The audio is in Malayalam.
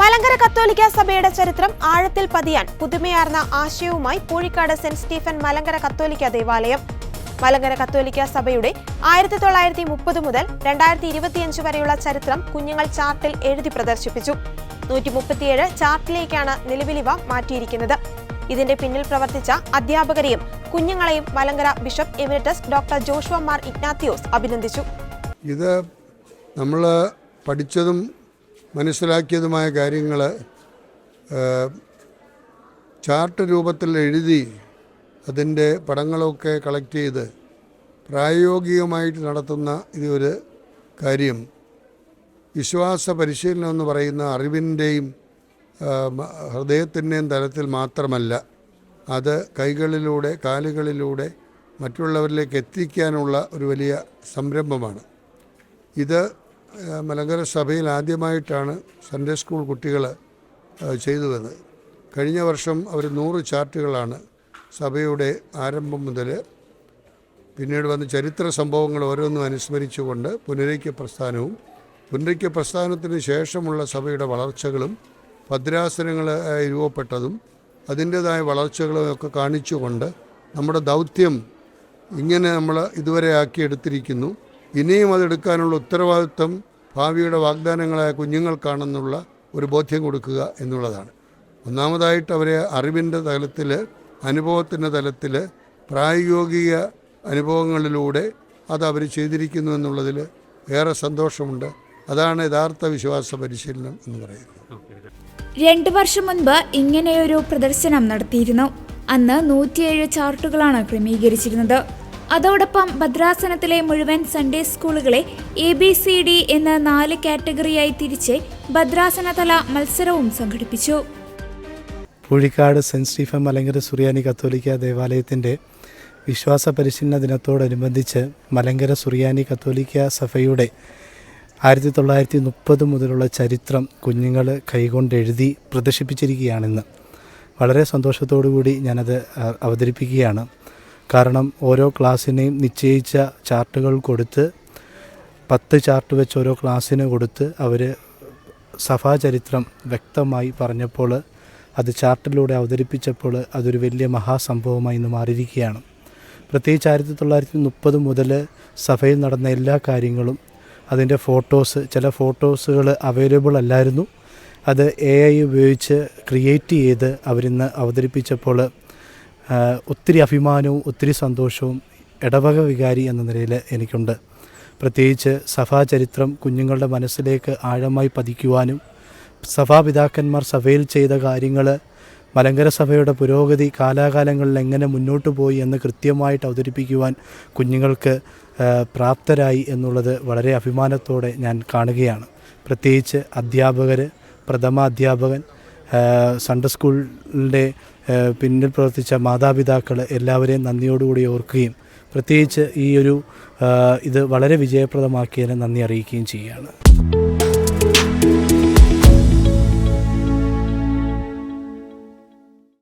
മലങ്കര കത്തോലിക്ക സഭയുടെ ചരിത്രം ആഴത്തിൽ പതിയാൻ പുതുമയാർന്ന ആശയവുമായി പൂഴിക്കാട് സെന്റ് സ്റ്റീഫൻ മലങ്കര കത്തോലിക്ക ദേവാലയം. മലങ്കര കത്തോലിക്ക സഭയുടെ ആയിരത്തി തൊള്ളായിരത്തി മുപ്പത് മുതൽ രണ്ടായിരത്തി ഇരുപത്തിയഞ്ച് വരെയുള്ള ചരിത്രം കുഞ്ഞുങ്ങൾ ചാർട്ടിൽ എഴുതി പ്രദർശിപ്പിച്ചു. നൂറ്റി മുപ്പത്തിയേഴ് ചാർട്ടിലേക്കാണ് നിലവിലിവ മാറ്റിയിരിക്കുന്നത്. ഇതിന്റെ പിന്നിൽ പ്രവർത്തിച്ച അധ്യാപകരെയും കുഞ്ഞുങ്ങളെയും Malankara bishop emeritus doctor Joshua Mar Ignatius അഭിനന്ദിച്ചു. ഇത് നമ്മൾ പഠിച്ചതും മനസ്സിലാക്കിയതുമായ കാര്യങ്ങൾ ചാർട്ട് രൂപത്തിൽ എഴുതി അതിന്റെ പടങ്ങളൊക്കെ കളക്ട് ചെയ്ത് പ്രായോഗികമായിട്ട് നടത്തുന്ന ഈ ഒരു കാര്യം. വിശ്വാസ പരിശീലനം എന്ന് പറയുന്ന അറിവിന്റെയും ഹൃദയത്തിന്റെയും തലത്തിൽ മാത്രമല്ല അത് കൈകളിലൂടെ കാലുകളിലൂടെ മറ്റുള്ളവരിലേക്ക് എത്തിക്കാനുള്ള ഒരു വലിയ സംരംഭമാണ്. ഇത് മലങ്കര സഭയിൽ ആദ്യമായിട്ടാണ് സൺഡേ സ്കൂൾ കുട്ടികൾ ചെയ്തു വന്നത് കഴിഞ്ഞ വർഷം അവർ നൂറ് ചാർട്ടുകളാണ് സഭയുടെ ആരംഭം മുതൽ പിന്നീട് വന്ന ചരിത്ര സംഭവങ്ങൾ ഓരോന്നും അനുസ്മരിച്ചുകൊണ്ട് പുനരൈക്യ പ്രസ്ഥാനവും പുനരൈക്യ പ്രസ്ഥാനത്തിന് ശേഷമുള്ള സഭയുടെ വളർച്ചകളും ഭദ്രാസനങ്ങളായി രൂപപ്പെട്ടതും അതിന്റേതായ വളർച്ചകളും ഒക്കെ കാണിച്ചുകൊണ്ട് നമ്മുടെ ദൗത്യം ഇങ്ങനെ നമ്മൾ ഇതുവരെ ആക്കിയെടുത്തിരിക്കുന്നു. ഇനിയും അതെടുക്കാനുള്ള ഉത്തരവാദിത്വം ഭാവിയുടെ വാഗ്ദാനങ്ങളായ കുഞ്ഞുങ്ങൾക്കാണെന്നുള്ള ഒരു ബോധ്യം കൊടുക്കുക എന്നുള്ളതാണ്. ഒന്നാമതായിട്ട് അവരെ അറിവിന്റെ തലത്തിൽ അനുഭവത്തിന്റെ തലത്തിൽ പ്രായോഗിക അനുഭവങ്ങളിലൂടെ അത് അവർ ചെയ്തിരിക്കുന്നു എന്നുള്ളതിൽ ഏറെ സന്തോഷമുണ്ട്. അതാണ് യഥാർത്ഥ വിശ്വാസ പരിശീലനം എന്ന് പറയുന്നത്. രണ്ടു വർഷം മുൻപ് ഇങ്ങനെയൊരു പ്രദർശനം നടത്തിയിരുന്നു. അന്ന് നൂറ്റിയേഴ് ചാർട്ടുകളാണ് ക്രമീകരിച്ചിരുന്നത്. അതോടൊപ്പം ഭദ്രാസനത്തിലെ മുഴുവൻ സൺഡേ സ്കൂളുകളെ എ ബി സി ഡി എന്ന നാല് കാറ്റഗറിയായി തിരിച്ച് ഭദ്രാസനതല മത്സരവും സംഘടിപ്പിച്ചു. പൂഴിക്കാട് സെന്റ് സ്റ്റീഫൻ മലങ്കര സുറിയാനി കത്തോലിക്ക ദേവാലയത്തിന്റെ വിശ്വാസ പരിശീലന ദിനത്തോടനുബന്ധിച്ച് മലങ്കര സുറിയാനി കത്തോലിക്ക സഭയുടെ ആയിരത്തി തൊള്ളായിരത്തി മുപ്പത് മുതലുള്ള ചരിത്രം കുഞ്ഞുങ്ങൾ കൈകൊണ്ട് എഴുതി പ്രദർശിപ്പിച്ചിരിക്കുകയാണിന്ന്. വളരെ സന്തോഷത്തോടു കൂടി ഞാനത് അവതരിപ്പിക്കുകയാണ്. കാരണം ഓരോ ക്ലാസ്സിനെയും നിശ്ചയിച്ച ചാർട്ടുകൾ കൊടുത്ത് പത്ത് ചാർട്ട് വെച്ച് ഓരോ ക്ലാസ്സിന് കൊടുത്ത് അവർ സഭാചരിത്രം വ്യക്തമായി പറഞ്ഞപ്പോൾ അത് ചാർട്ടിലൂടെ അവതരിപ്പിച്ചപ്പോൾ അതൊരു വലിയ മഹാസംഭവമായി ഇന്ന് മാറിയിരിക്കുകയാണ്. പ്രത്യേകിച്ച് ആയിരത്തി തൊള്ളായിരത്തി മുപ്പത് മുതൽ സഭയിൽ നടന്ന എല്ലാ കാര്യങ്ങളും അതിന്റെ ഫോട്ടോസ് ചില ഫോട്ടോസുകൾ അവൈലബിൾ അല്ലായിരുന്നു. അത് എ ഐ ഉപയോഗിച്ച് ക്രിയേറ്റ് ചെയ്ത് അവരിന്ന് അവതരിപ്പിച്ചപ്പോൾ ഒത്തിരി അഭിമാനവും ഒത്തിരി സന്തോഷവും ഇടവക വികാരി എന്ന നിലയിൽ എനിക്കുണ്ട്. പ്രത്യേകിച്ച് സഭാചരിത്രം കുഞ്ഞുങ്ങളുടെ മനസ്സിലേക്ക് ആഴമായി പതിക്കുവാനും സഭാപിതാക്കന്മാർ സഭയിൽ ചെയ്ത കാര്യങ്ങൾ മലങ്കര സഭയുടെ പുരോഗതി കാലാകാലങ്ങളിൽ എങ്ങനെ മുന്നോട്ട് പോയി എന്ന് കൃത്യമായിട്ട് അവതരിപ്പിക്കുവാൻ കുഞ്ഞുങ്ങൾക്ക് പ്രാപ്തരായി എന്നുള്ളത് വളരെ അഭിമാനത്തോടെ ഞാൻ കാണുകയാണ്. പ്രത്യേകിച്ച് അധ്യാപകർ പ്രഥമ അധ്യാപകൻ സൺഡേ സ്കൂളിന്റെ പിന്നിൽ പ്രവർത്തിച്ച മാതാപിതാക്കൾ എല്ലാവരെയും നന്ദിയോടുകൂടി ഓർക്കുകയും പ്രത്യേകിച്ച് ഈ ഒരു ഇത് വളരെ വിജയപ്രദമാക്കിയതിന് നന്ദി അറിയിക്കുകയും ചെയ്യുകയാണ്.